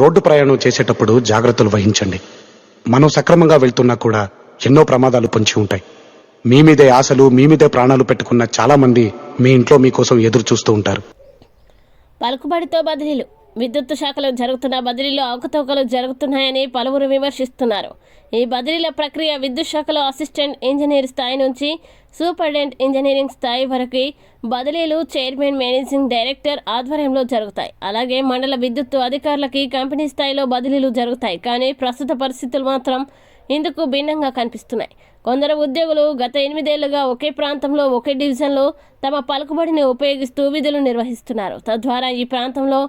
Road ప్రయాణం చేసేటప్పుడు జాగ్రత్తలు వహించండి. మనం సక్రమంగా వెళ్తున్నా కూడా ఎన్నో ప్రమాదాలు పొంచి ఉంటాయి. మీ మీదే ఆశలు మీ మీదే ప్రాణాలు పెట్టుకున్న చాలామంది మీ ఇంట్లో మీకోసం ఎదురు చూస్తూ ఉంటారు. పలుకుబడితో బదిలీలు. విద్యుత్ శాఖలో జరుగుతున్న బదిలీలో అవకతవకలు జరుగుతున్నాయని పలువురు విమర్శిస్తున్నారు. ఈ బదిలీల ప్రక్రియ విద్యుత్ శాఖలో అసిస్టెంట్ ఇంజనీర్ స్థాయి నుంచి సూపరింటెండెంట్ ఇంజనీరింగ్ స్థాయి వరకు బదిలీలు చైర్మన్ మేనేజింగ్ డైరెక్టర్ ఆధ్వర్యంలో జరుగుతాయి. అలాగే మండల విద్యుత్ అధికారులకి కంపెనీ స్థాయిలో బదిలీలు జరుగుతాయి. కానీ ప్రస్తుత పరిస్థితులు మాత్రం ఇందుకు భిన్నంగా కనిపిస్తున్నాయి. కొందరు ఉద్యోగులు గత ఎనిమిదేళ్ళుగా ఒకే ప్రాంతంలో ఒకే డివిజన్లో తమ పలుకుబడిని ఉపయోగిస్తూ విధులు నిర్వహిస్తున్నారు. తద్వారా ఈ ప్రాంతంలో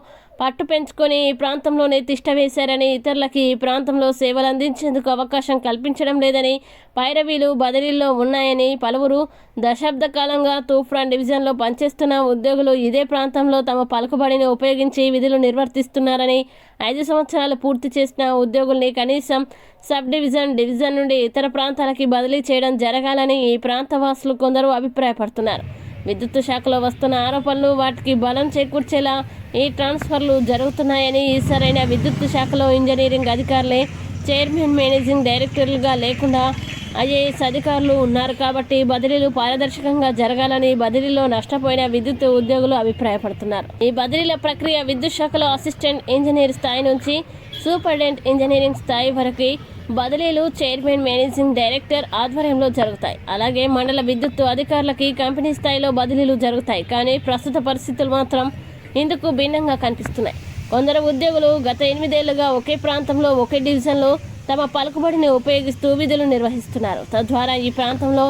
పట్టు పెంచుకొని ఈ ప్రాంతంలోనే తిష్ట వేశారని ఇతరులకి ఈ ప్రాంతంలో సేవలు అందించేందుకు అవకాశం కల్పించడం లేదని పైరవీలు బదిలీల్లో ఉన్నాయని పలువురు దశాబ్ద కాలంగా తూఫ్రాన్ డివిజన్లో పనిచేస్తున్న ఉద్యోగులు ఇదే ప్రాంతంలో తమ పలుకుబడిని ఉపయోగించి విధులు నిర్వర్తిస్తున్నారని ఐదు సంవత్సరాలు పూర్తి చేసిన ఉద్యోగుల్ని కనీసం సబ్ డివిజన్ డివిజన్ నుండి ఇతర ప్రాంతాలకి బదిలీ చేయడం జరగాలని ఈ ప్రాంత వాసులు కొందరు అభిప్రాయపడుతున్నారు. విద్యుత్ శాఖలో వస్తున్న ఆరోపణలు వాటికి బలం చేకూర్చేలా ఈ ట్రాన్స్ఫర్లు జరుగుతున్నాయని సరైన విద్యుత్ శాఖలో ఇంజనీరింగ్ అధికారులే చైర్మన్ మేనేజింగ్ డైరెక్టర్లుగా లేకుండా ఐఏఎస్ అధికారులు ఉన్నారు కాబట్టి బదిలీలు పారదర్శకంగా జరగాలని బదిలీలో నష్టపోయిన విద్యుత్ ఉద్యోగులు అభిప్రాయపడుతున్నారు. ఈ బదిలీల ప్రక్రియ విద్యుత్ శాఖలో అసిస్టెంట్ ఇంజనీర్ స్థాయి నుంచి సూపరింటెండెంట్ ఇంజనీరింగ్ స్థాయి వరకు బదిలీలు చైర్మన్ మేనేజింగ్ డైరెక్టర్ ఆధ్వర్యంలో జరుగుతాయి. అలాగే మండల విద్యుత్ అధికారులకి కంపెనీ స్థాయిలో బదిలీలు జరుగుతాయి. కానీ ప్రస్తుత పరిస్థితులు మాత్రం ఇందుకు భిన్నంగా కనిపిస్తున్నాయి. కొందరు ఉద్యోగులు గత ఎనిమిదేళ్ళుగా ఒకే ప్రాంతంలో ఒకే డివిజన్లో తమ పలుకుబడిని ఉపయోగిస్తూ విధులు నిర్వహిస్తున్నారు. తద్వారా ఈ ప్రాంతంలో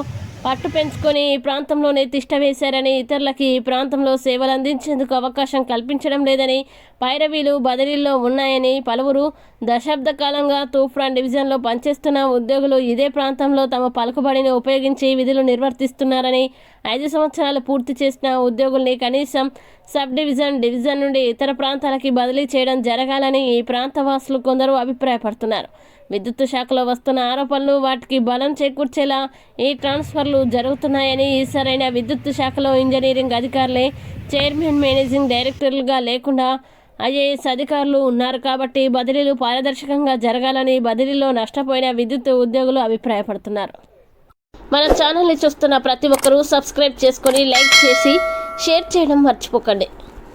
పట్టు పెంచుకొని ఈ ప్రాంతంలోనే తిష్ట వేశారని ఇతరులకి ఈ ప్రాంతంలో సేవలు అందించేందుకు అవకాశం కల్పించడం లేదని పైరవీలు బదిలీల్లో ఉన్నాయని పలువురు దశాబ్ద కాలంగా తూఫ్రాన్ డివిజన్లో పనిచేస్తున్న ఉద్యోగులు ఇదే ప్రాంతంలో తమ పలుకుబడిని ఉపయోగించి విధులు నిర్వర్తిస్తున్నారని ఐదు సంవత్సరాలు పూర్తి చేసిన ఉద్యోగుల్ని కనీసం సబ్ డివిజన్ డివిజన్ నుండి ఇతర ప్రాంతాలకి బదిలీ చేయడం జరగాలని ఈ ప్రాంత వాసులు కొందరు అభిప్రాయపడుతున్నారు. విద్యుత్ శాఖలో వస్తున్న ఆరోపణలు వాటికి బలం చేకూర్చేలా ఈ ట్రాన్స్ఫర్లు జరుగుతున్నాయని సరైన విద్యుత్ శాఖలో ఇంజనీరింగ్ అధికారులే చైర్మన్ మేనేజింగ్ డైరెక్టర్లుగా లేకుండా ఐఏఎస్ అధికారులు ఉన్నారు కాబట్టి బదిలీలు పారదర్శకంగా జరగాలని బదిలీలో నష్టపోయిన విద్యుత్ ఉద్యోగులు అభిప్రాయపడుతున్నారు. మన ఛానల్ని చూస్తున్న ప్రతి ఒక్కరూ సబ్స్క్రైబ్ చేసుకొని లైక్ చేసి షేర్ చేయడం మర్చిపోకండి.